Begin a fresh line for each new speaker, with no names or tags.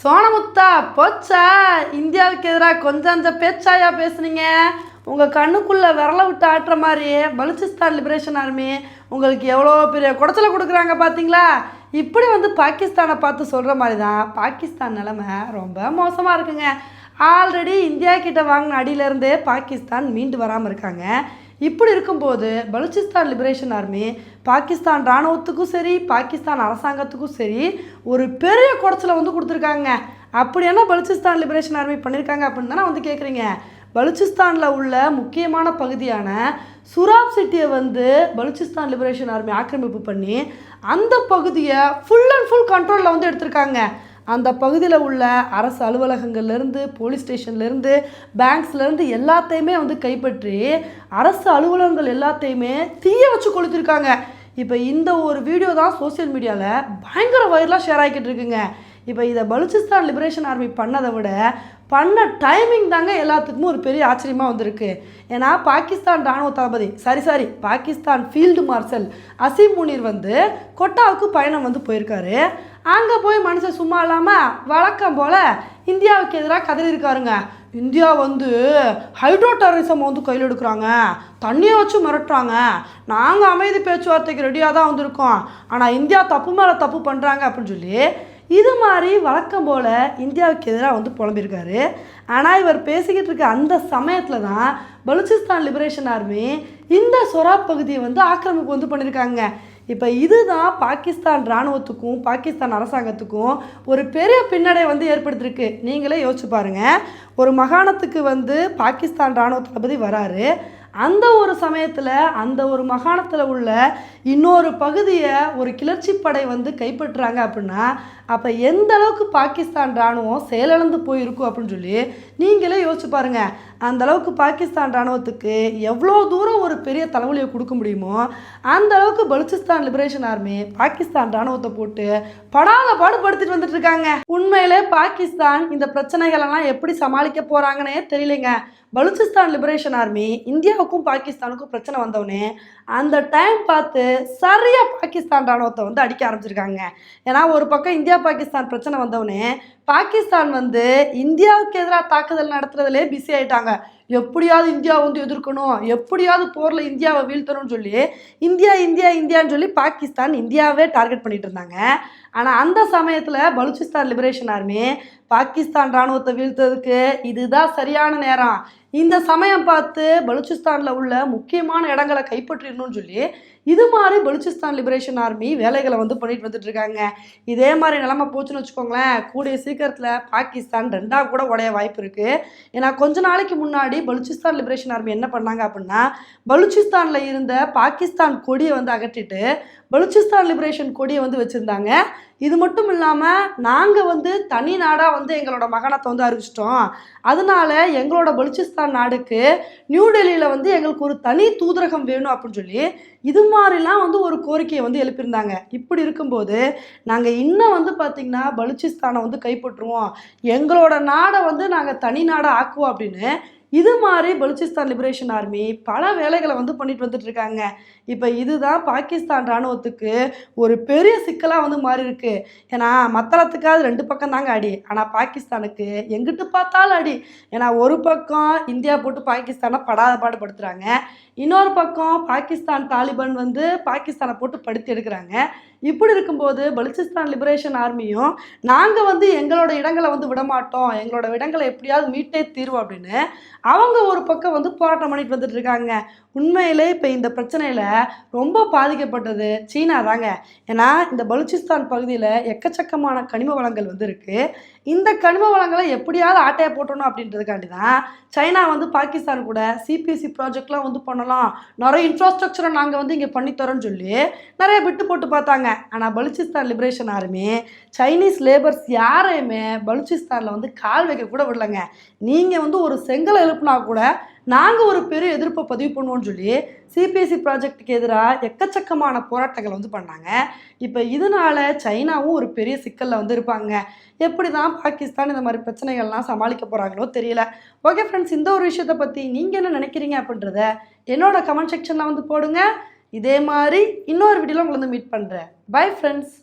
சோனமுத்தா போச்சா? இந்தியாவுக்கு எதிராக கொஞ்சம் அந்த பேச்சாயா பேசுனீங்க? உங்கள் கண்ணுக்குள்ளே விரல விட்டு ஆட்டுற மாதிரி பலுச்சிஸ்தான் லிபரேஷன் ஆர்மி உங்களுக்கு எவ்வளோ பெரிய குடச்சலை கொடுக்குறாங்க பார்த்தீங்களா இப்படி வந்து பாகிஸ்தானை பார்த்து சொல்கிற மாதிரி தான் பாகிஸ்தான் நிலமை ரொம்ப மோசமாக இருக்குங்க. ஆல்ரெடி இந்தியா கிட்ட வாங்கின அடியிலேருந்தே பாகிஸ்தான் மீண்டு வராமல் இருக்காங்க. இப்படி இருக்கும்போது பலுச்சிஸ்தான் லிபரேஷன் ஆர்மி பாகிஸ்தான் இராணுவத்துக்கும் சரி பாகிஸ்தான் அரசாங்கத்துக்கும் சரி ஒரு பெரிய குடைச்சலை வந்து கொடுத்துருக்காங்க. அப்படி என்ன பலுச்சிஸ்தான் லிபரேஷன் ஆர்மி பண்ணியிருக்காங்க அப்படின்னு தானே வந்து கேட்குறீங்க பலுச்சிஸ்தானில் உள்ள முக்கியமான பகுதியான சுராப் சிட்டியை வந்து பலுச்சிஸ்தான் லிபரேஷன் ஆர்மி ஆக்கிரமிப்பு பண்ணி அந்த பகுதியை ஃபுல் அண்ட் ஃபுல் கண்ட்ரோலில் வந்து எடுத்திருக்காங்க. அந்த பகுதியில் உள்ள அரசு அலுவலகங்கள்லேருந்து போலீஸ் ஸ்டேஷன்லேருந்து பேங்க்ஸ்லேருந்து எல்லாத்தையுமே வந்து கைப்பற்றி அரசு அலுவலகங்கள் எல்லாத்தையுமே தீய வச்சு கொளுத்திருக்காங்க. இப்போ இந்த ஒரு வீடியோ தான் சோஷியல் மீடியாவில் பயங்கர வைரலாக ஷேர் ஆகிக்கிட்டு இருக்குங்க. இப்போ இதை பலுச்சிஸ்தான் லிபரேஷன் ஆர்மி பண்ணதை விட பண்ண டைமிங் தாங்க எல்லாத்துக்குமே ஒரு பெரிய ஆச்சரியமாக வந்திருக்கு. ஏன்னா பாகிஸ்தான் ராணுவ தளபதி sorry sorry Pakistan field marshal Asim Munir வந்து கொட்டாவுக்கு பயணம் வந்து போயிருக்காரு. அங்கே போய் மனுஷன் சும்மா இல்லாமல் வழக்கம் போல் இந்தியாவுக்கு எதிராக கதறியிருக்காருங்க இந்தியா வந்து ஹைட்ரோ டெரரிசம் வந்து கையில் எடுக்கிறாங்க. தண்ணியை வச்சு மிரட்டுறாங்க. நாங்கள் அமைதி பேச்சுவார்த்தைக்கு ரெடியாக தான் வந்திருக்கோம். ஆனால் இந்தியா தப்பு மேலே தப்பு பண்ணுறாங்க அப்படின்னு சொல்லி இது மாதிரி வழக்கம் போல் இந்தியாவுக்கு எதிராக வந்து புலம்பியிருக்காரு. ஆனால் இவர் பேசிக்கிட்டு இருக்க அந்த சமயத்தில் தான் பலுச்சிஸ்தான் லிபரேஷன் ஆர்மி இந்த சொராப் பகுதியை வந்து ஆக்கிரமிப்பு வந்து பண்ணியிருக்காங்க. இப்போ இதுதான் பாகிஸ்தான் இராணுவத்துக்கும் பாகிஸ்தான் அரசாங்கத்துக்கும் ஒரு பெரிய பின்னடை வந்து ஏற்படுத்தியிருக்கு நீங்களே யோசிச்சு பாருங்கள் ஒரு மகாணத்துக்கு வந்து பாகிஸ்தான் இராணுவ தளபதி வராரு. அந்த ஒரு சமயத்தில் அந்த ஒரு மகாணத்தில் உள்ள இன்னொரு பகுதியை ஒரு கிளர்ச்சி படை வந்து கைப்பற்றுறாங்க அப்படின்னா அப்போ எந்த அளவுக்கு பாகிஸ்தான் இராணுவம் செயலிழந்து போயிருக்கும் அப்படின்னு சொல்லி நீங்களே யோசிச்சு பாருங்கள் அந்த அளவுக்கு பாகிஸ்தான் இராணுவத்துக்கு எவ்வளோ தூரம் ஒரு பெரிய தலைவலியை கொடுக்க முடியுமோ அந்த அளவுக்கு பலுச்சிஸ்தான் லிபரேஷன் ஆர்மி பாகிஸ்தான் இராணுவத்தை போட்டு படாத பாடுபடுத்திட்டு வந்துட்டு இருக்காங்க. உண்மையிலே பாகிஸ்தான் இந்த பிரச்சனைகளெல்லாம் எப்படி சமாளிக்க போகிறாங்கன்னே தெரியலைங்க. பலுச்சிஸ்தான் லிபரேஷன் ஆர்மி இந்தியாவுக்கும் பாகிஸ்தானுக்கும் பிரச்சனை வந்தோடனே அந்த டைம் பார்த்து சரியாக பாகிஸ்தான் ராணுவத்தை வந்து அடிக்க ஆரம்பிச்சிருக்காங்க. ஏன்னா ஒரு பக்கம் இந்தியா பாகிஸ்தான் பிரச்சனை வந்தோடனே பாகிஸ்தான் வந்து இந்தியாவுக்கு எதிராக தாக்குதல் நடத்துறதுலே பிஸி ஆயிட்டாங்க. எப்படியாவது இந்தியா வந்து எதிர்க்கணும். எப்படியாவது போரில் இந்தியாவை வீழ்த்தணும்னு சொல்லி இந்தியா இந்தியா இந்தியான்னு சொல்லி பாகிஸ்தான் இந்தியாவே டார்கெட் பண்ணிட்டு இருந்தாங்க. ஆனால் அந்த சமயத்தில் பலுச்சிஸ்தான் லிபரேஷன் ஆர்மி பாகிஸ்தான் இராணுவத்தை வீழ்த்ததுக்கு இதுதான் சரியான நேரம். இந்த சமயம் பார்த்து பலுச்சிஸ்தானில் உள்ள முக்கியமான இடங்களை கைப்பற்றிடணும்னு சொல்லி இது மாதிரி பலுச்சிஸ்தான் லிபரேஷன் ஆர்மி வேலைகளை வந்து பண்ணிட்டு வந்துட்டு இருக்காங்க. இதே மாதிரி நிலமை போச்சுன்னு வச்சுக்கோங்களேன் கூடிய சீக்கிரத்தில் பாகிஸ்தான் ரெண்டாக கூட உடைய வாய்ப்பு இருக்குது ஏன்னா கொஞ்ச நாளைக்கு முன்னாடி பலுச்சிஸ்தான் லிபரேஷன் ஆர்மி என்ன பண்ணாங்க அப்படின்னா பலுச்சிஸ்தானில் இருந்த பாகிஸ்தான் கொடியை வந்து அகற்றிட்டு பலுச்சிஸ்தான் லிபரேஷன் கொடியை வந்து வச்சுருந்தாங்க. இது மட்டும் இல்லாமல் நாங்கள் வந்து தனி நாடாக வந்து எங்களோட மகனத்தை வந்து அறிவிச்சிட்டோம். அதனால எங்களோட பலுச்சிஸ்தான் நாடுக்கு நியூ டெல்லியில் வந்து எங்களுக்கு ஒரு தனி தூதரகம் வேணும் அப்படின்னு சொல்லி இது மாதிரிலாம் வந்து ஒரு கோரிக்கையை வந்து எழுப்பியிருந்தாங்க. இப்படி இருக்கும்போது நாங்கள் இன்னும் வந்து பார்த்திங்கன்னா பலுச்சிஸ்தானை வந்து கைப்பற்றுவோம். எங்களோட நாடை வந்து நாங்கள் தனி நாடாக ஆக்குவோம் அப்படின்னு இது மாதிரி பலுச்சிஸ்தான் லிபரேஷன் ஆர்மி பல வேலைகளை வந்து பண்ணிட்டு வந்துட்டு இருக்காங்க இப்போ இதுதான் பாகிஸ்தான் இராணுவத்துக்கு ஒரு பெரிய சிக்கலாக வந்து மாறி இருக்கு ஏன்னா மத்தளத்துக்காவது ரெண்டு பக்கம் தாங்க அடி. ஆனால் பாகிஸ்தானுக்கு எங்கிட்டு பார்த்தாலும் அடி. ஏன்னா ஒரு பக்கம் இந்தியா போட்டு பாகிஸ்தானை படாத பாடுபடுத்துகிறாங்க இன்னொரு பக்கம் பாகிஸ்தான் தாலிபான் வந்து பாகிஸ்தானை போட்டு படுத்தி எடுக்கிறாங்க. இப்படி இருக்கும்போது பலுச்சிஸ்தான் லிபரேஷன் ஆர்மியும் நாங்கள் வந்து எங்களோட இடங்களை வந்து விடமாட்டோம். எங்களோட இடங்களை எப்படியாவது மீட்டே தீர்வோம் அப்படின்னு அவங்க ஒரு பக்கம் வந்து போராட்டம் பண்ணிட்டு வந்துட்டு இருக்காங்க. உண்மையிலே இப்போ இந்த பிரச்சனையில் ரொம்ப பாதிக்கப்பட்டது சீனா தாங்க. ஏன்னா இந்த பலுச்சிஸ்தான் பகுதியில் எக்கச்சக்கமான கனிம வளங்கள் வந்து இருக்குது இந்த கனிம வளங்களை எப்படியாவது ஆட்டையை போட்டணும் அப்படின்றதுக்காண்டி தான் சைனா வந்து பாகிஸ்தான் கூட சிபிஎஸ்சி ப்ராஜெக்ட்லாம் வந்து பண்ணலாம். நிறைய இன்ஃப்ராஸ்ட்ரக்சரை நாங்கள் வந்து இங்கே பண்ணித்தரோன்னு சொல்லி நிறைய விட்டு போட்டு பார்த்தாங்க. ஆனால் Balochistan liberation army Chinese labours யாரையுமே பலுச்சிஸ்தானில் வந்து கால் வைக்க கூட விடலைங்க. நீங்கள் வந்து ஒரு செங்கலை எழுப்புனா கூட நாங்கள் ஒரு பெரிய எதிர்ப்பை பதிவு பண்ணுவோம்னு சொல்லி சிபிஎஸ்சி ப்ராஜெக்ட்டுக்கு எதிராக எக்கச்சக்கமான போராட்டங்கள் வந்து பண்ணாங்க. இப்போ இதனால சைனாவும் ஒரு பெரிய சிக்கலில் வந்து இருப்பாங்க. எப்படி தான் பாகிஸ்தான் இந்த மாதிரி பிரச்சனைகள்லாம் சமாளிக்க போகிறாங்களோ தெரியல. ஓகே ஃப்ரெண்ட்ஸ் இந்த ஒரு விஷயத்தை பற்றி நீங்கள் என்ன நினைக்கிறீங்க அப்படின்றத என்னோட கமெண்ட் செக்ஷனில் வந்து போடுங்க. இதே மாதிரி இன்னொரு வீடியோவில் உங்களை வந்து மீட் பண்ணுறேன் பை ஃப்ரெண்ட்ஸ்